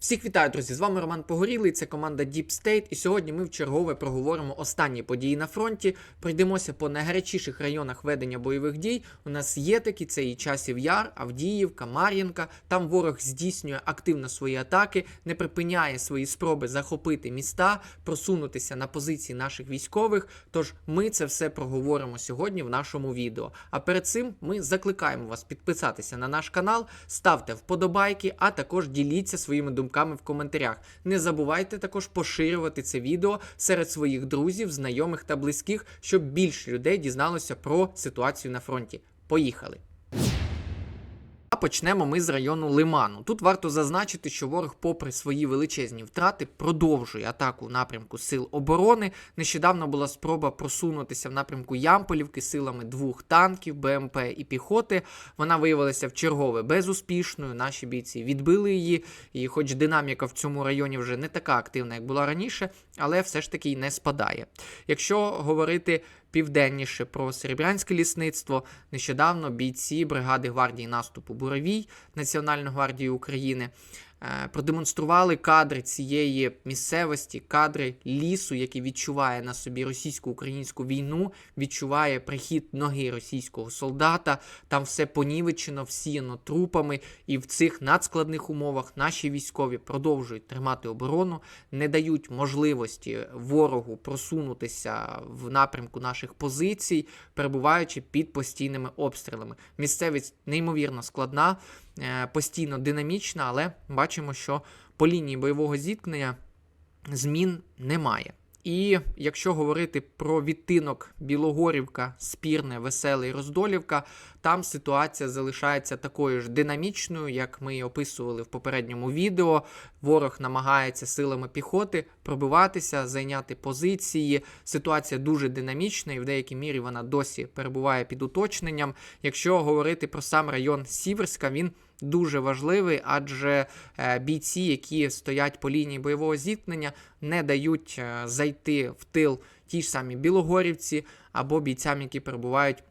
Всіх вітаю, друзі! З вами Роман Погорілий, це команда Deep State. І сьогодні ми в чергове проговоримо останні події на фронті. Пройдемося по найгарячіших районах ведення бойових дій. У нас є такі: це і часів Яр, Авдіївка, Мар'їнка. Там ворог здійснює активно свої атаки, не припиняє свої спроби захопити міста, просунутися на позиції наших військових. Тож ми це все проговоримо сьогодні в нашому відео. А перед цим ми закликаємо вас підписатися на наш канал, ставте вподобайки, а також діліться своїми думками в коментарях. Не забувайте також поширювати це відео серед своїх друзів, знайомих та близьких, щоб більше людей дізналося про ситуацію на фронті. Поїхали! А почнемо ми з району Лиману. Тут варто зазначити, що ворог, попри свої величезні втрати, продовжує атаку в напрямку сил оборони. Нещодавно була спроба просунутися в напрямку Ямполівки силами двох танків, БМП і піхоти. Вона виявилася в чергове безуспішною. Наші бійці відбили її. І, хоч динаміка в цьому районі вже не така активна, як була раніше, але все ж таки й не спадає. Якщо говорити південніше про серебрянське лісництво. Нещодавно бійці бригади гвардії наступу Буровій Національної гвардії України продемонстрували кадри цієї місцевості, кадри лісу, який відчуває на собі російсько-українську війну, відчуває прихід ноги російського солдата. Там все понівечено, всіяно трупами, і в цих надскладних умовах наші військові продовжують тримати оборону, не дають можливості ворогу просунутися в напрямку наших позицій, перебуваючи під постійними обстрілами. Місцевість неймовірно складна, е, постійно динамічна, але бачимо, що по лінії бойового зіткнення змін немає. І якщо говорити про відтинок Білогорівка, Спірне, Веселий, Роздолівка, там ситуація залишається такою ж динамічною, як ми і описували в попередньому відео. Ворог намагається силами піхоти пробиватися, зайняти позиції. Ситуація дуже динамічна, і в деякій мірі вона досі перебуває під уточненням. Якщо говорити про сам район Сіверська, він дуже важливий, адже е, бійці, які стоять по лінії бойового зіткнення, не дають е, зайти в тил ті ж самі білогорівці або бійцям, які перебувають.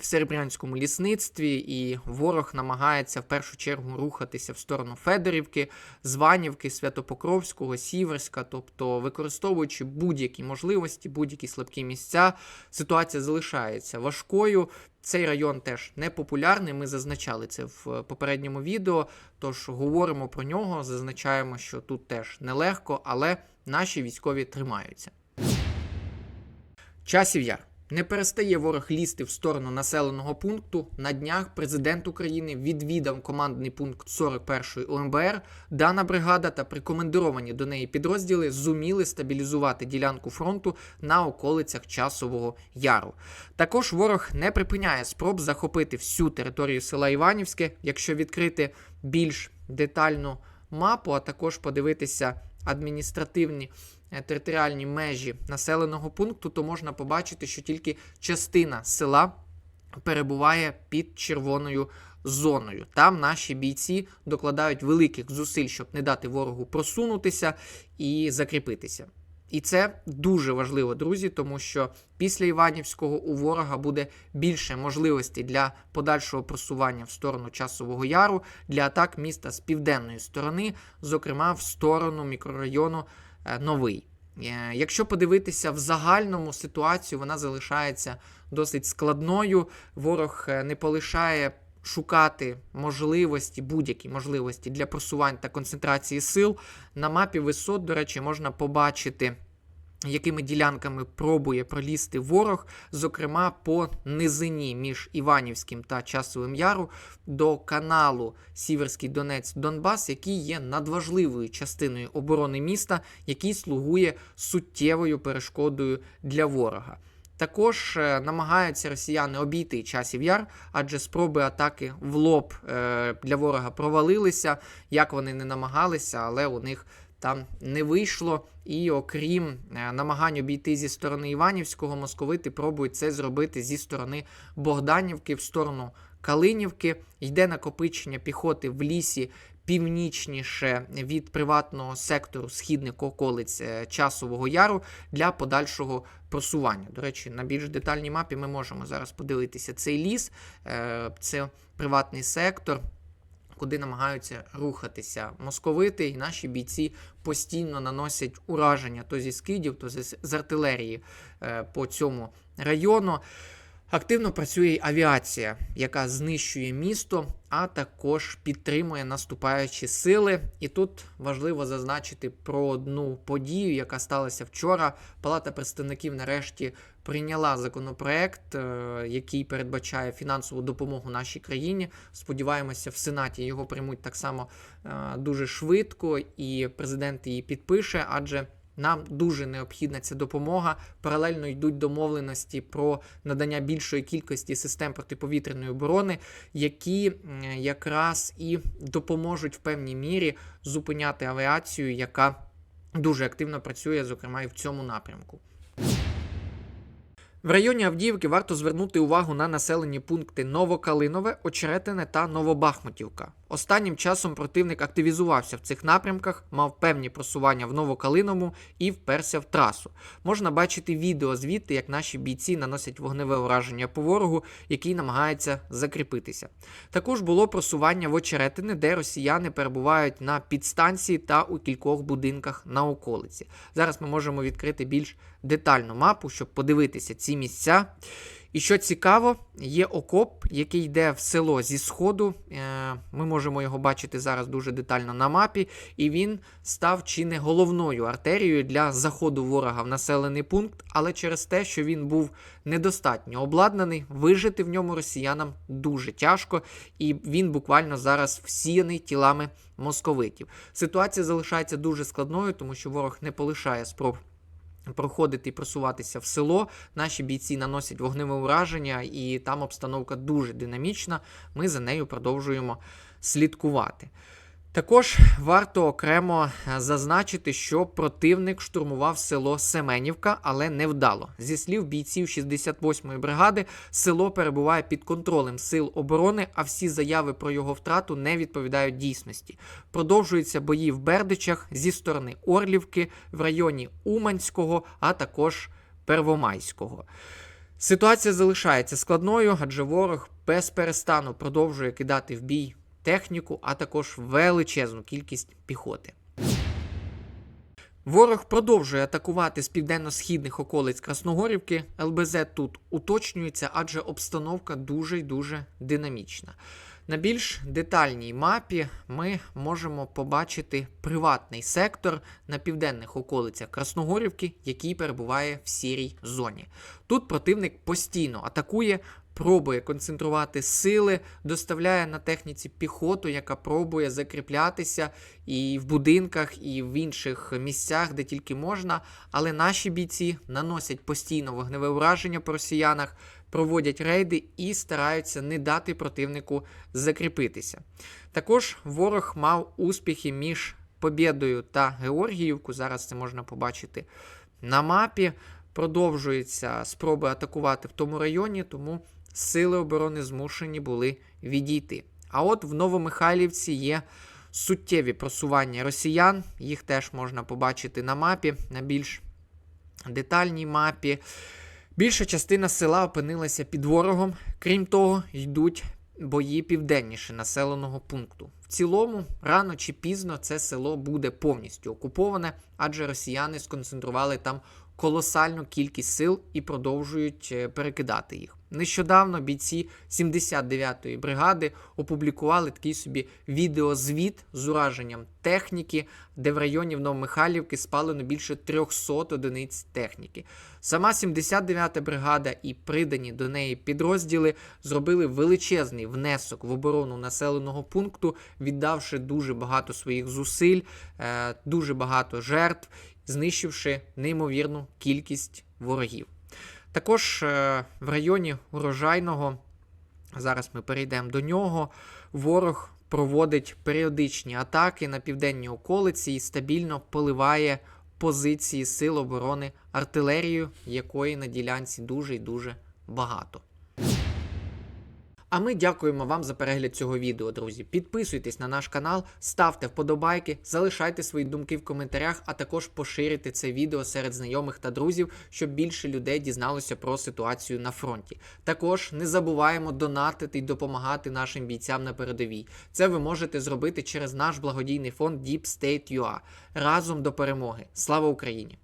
В серебрянському лісництві і ворог намагається в першу чергу рухатися в сторону Федорівки, Званівки, Святопокровського, Сіверська, тобто використовуючи будь-які можливості, будь-які слабкі місця, ситуація залишається важкою. Цей район теж не популярний. Ми зазначали це в попередньому відео. Тож говоримо про нього, зазначаємо, що тут теж нелегко, але наші військові тримаються. Часів яр. Не перестає ворог лізти в сторону населеного пункту. На днях президент України відвідав командний пункт 41-ї ОМБР. Дана бригада та прикомендовані до неї підрозділи зуміли стабілізувати ділянку фронту на околицях Часового Яру. Також ворог не припиняє спроб захопити всю територію села Іванівське, якщо відкрити більш детальну мапу, а також подивитися адміністративні територіальні межі населеного пункту, то можна побачити, що тільки частина села перебуває під червоною зоною. Там наші бійці докладають великих зусиль, щоб не дати ворогу просунутися і закріпитися. І це дуже важливо, друзі, тому що після Іванівського у ворога буде більше можливостей для подальшого просування в сторону Часового Яру для атак міста з південної сторони, зокрема в сторону мікрорайону е, Новий. Е, Якщо подивитися в загальному ситуацію, вона залишається досить складною. Ворог е, не полишає шукати можливості, будь-які можливості для просувань та концентрації сил. На мапі висот, до речі, можна побачити. Якими ділянками пробує пролізти ворог, зокрема по низині між Іванівським та Часовим Яру до каналу Сіверський Донець Донбас, який є надважливою частиною оборони міста, який слугує суттєвою перешкодою для ворога. Також е, намагаються росіяни обійти часів яр, адже спроби атаки в лоб е, для ворога провалилися, як вони не намагалися, але у них там не вийшло. І окрім е, намагань обійти зі сторони Іванівського, московити пробують це зробити зі сторони Богданівки в сторону Калинівки. Йде накопичення піхоти в лісі північніше від приватного сектору східних околиць е, Часового Яру для подальшого просування. До речі, на більш детальній мапі ми можемо зараз подивитися цей ліс, е, це приватний сектор. Куди намагаються рухатися московити, і наші бійці постійно наносять ураження то зі скидів, то з артилерії е, по цьому району. Активно працює авіація, яка знищує місто, а також підтримує наступаючі сили. І тут важливо зазначити про одну подію, яка сталася вчора. Палата представників нарешті прийняла законопроект, е, який передбачає фінансову допомогу нашій країні. Сподіваємося, в Сенаті його приймуть так само е, дуже швидко, і президент її підпише, адже. Нам дуже необхідна ця допомога. Паралельно йдуть домовленості про надання більшої кількості систем протиповітряної оборони, які якраз і допоможуть в певній мірі зупиняти авіацію, яка дуже активно працює, зокрема і в цьому напрямку. В районі Авдіївки варто звернути увагу на населені пункти Новокалинове, Очеретине та Новобахмутівка. Останнім часом противник активізувався в цих напрямках, мав певні просування в Новокалиновому і вперся в трасу. Можна бачити відео звідти, як наші бійці наносять вогневе ураження по ворогу, який намагається закріпитися. Також було просування в Очеретине, де росіяни перебувають на підстанції та у кількох будинках на околиці. Зараз ми можемо відкрити більш детальну мапу, щоб подивитися ці місця. І що цікаво, є окоп, який йде в село зі сходу. Е, Ми можемо його бачити зараз дуже детально на мапі, і він став чи не головною артерією для заходу ворога в населений пункт, але через те, що він був недостатньо обладнаний, вижити в ньому росіянам дуже тяжко, і він буквально зараз всіяний тілами московитів. Ситуація залишається дуже складною, тому що ворог не полишає спроб проходити і просуватися в село. Наші бійці наносять вогневе ураження, і там обстановка дуже динамічна. Ми за нею продовжуємо слідкувати. Також варто окремо е, зазначити, що противник штурмував село Семенівка, але невдало. Зі слів бійців 68-ї бригади, село перебуває під контролем сил оборони, а всі заяви про його втрату не відповідають дійсності. Продовжуються бої в Бердичах зі сторони Орлівки, в районі Уманського, а також Первомайського. Ситуація залишається складною, адже ворог без перестану продовжує кидати в бій техніку, а також величезну кількість піхоти. Ворог продовжує атакувати з південно-східних околиць Красногорівки. ЛБЗ тут уточнюється, адже обстановка дуже й дуже динамічна. На більш детальній мапі ми можемо побачити приватний сектор на південних околицях Красногорівки, який перебуває в сірій зоні. Тут противник постійно атакує, пробує концентрувати сили, доставляє на техніці піхоту, яка пробує закріплятися і в будинках, і в інших місцях, де тільки можна. Але наші бійці наносять постійно вогневе ураження по росіянах, проводять рейди і стараються не дати противнику закріпитися. Також ворог мав успіхи між Побєдою та Георгіївку. Зараз це можна побачити на мапі. Продовжуються спроби атакувати в тому районі, тому сили оборони змушені були відійти. А от в Новомихайлівці є суттєві просування росіян, їх теж можна побачити на мапі, на більш детальній мапі. Більша частина села опинилася під ворогом. Крім того, йдуть бої південніше населеного пункту. В цілому, рано чи пізно це село буде повністю окуповане, адже росіяни сконцентрували там колосальну кількість сил і продовжують е, перекидати їх. Нещодавно бійці 79-ї бригади опублікували такий собі відеозвіт з ураженням техніки, де в районі Новомихайлівки спалено більше 300 одиниць техніки. Сама 79-та бригада і придані до неї підрозділи зробили величезний внесок в оборону населеного пункту, віддавши дуже багато своїх зусиль, е, дуже багато жертв, знищивши неймовірну кількість ворогів. Також е, в районі урожайного, зараз ми перейдемо до нього, ворог проводить періодичні атаки на південні околиці і стабільно поливає позиції сил оборони артилерією, якої на ділянці дуже і дуже багато. А ми дякуємо вам за перегляд цього відео, друзі. Підписуйтесь на наш канал, ставте вподобайки, залишайте свої думки в коментарях, а також поширюйте це відео серед знайомих та друзів, щоб більше людей дізналося про ситуацію на фронті. Також не забуваємо донатити й допомагати нашим бійцям на передовій. Це ви можете зробити через наш благодійний фонд Deep State UA. Разом до перемоги. Слава Україні!